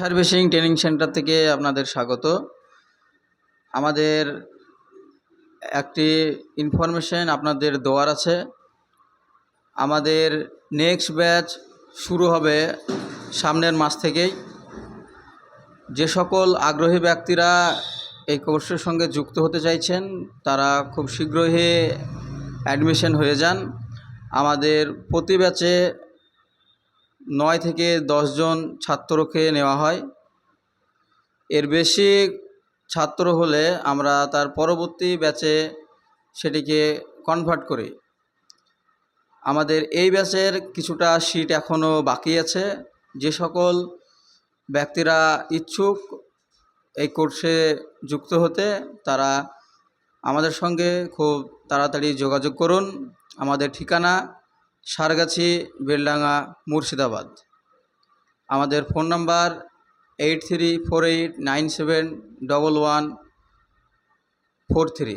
Servicing training centre থেকে আপনাদের স্বাগত। আমাদের একটি ইনফরমেশন আপনাদের দেওয়ার আছে। আমাদের নেক্সট ব্যাচ শুরু হবে সামনের মাস থেকেই। যে সকল আগ্রহী ব্যক্তিরা এই কোর্সের সঙ্গে যুক্ত হতে চাইছেন, তারা খুব শীঘ্রই অ্যাডমিশন হয়ে যান। আমাদের প্রতি ব্যাচে নয় থেকে দশজন ছাত্রকে নেওয়া হয়। এর বেশি ছাত্র হলে আমরা তার পরবর্তী ব্যাচে সেটিকে কনভার্ট করি। আমাদের এই ব্যাচের কিছুটা সিট এখনও বাকি আছে। যে সকল ব্যক্তিরা ইচ্ছুক এই কোর্সে যুক্ত হতে, তারা আমাদের সঙ্গে খুব তাড়াতাড়ি যোগাযোগ করুন। আমাদের ঠিকানা সারগাছি, বেলডাঙ্গা, মুর্শিদাবাদ। আমাদের phone number eight three four eight nine seven double one four three.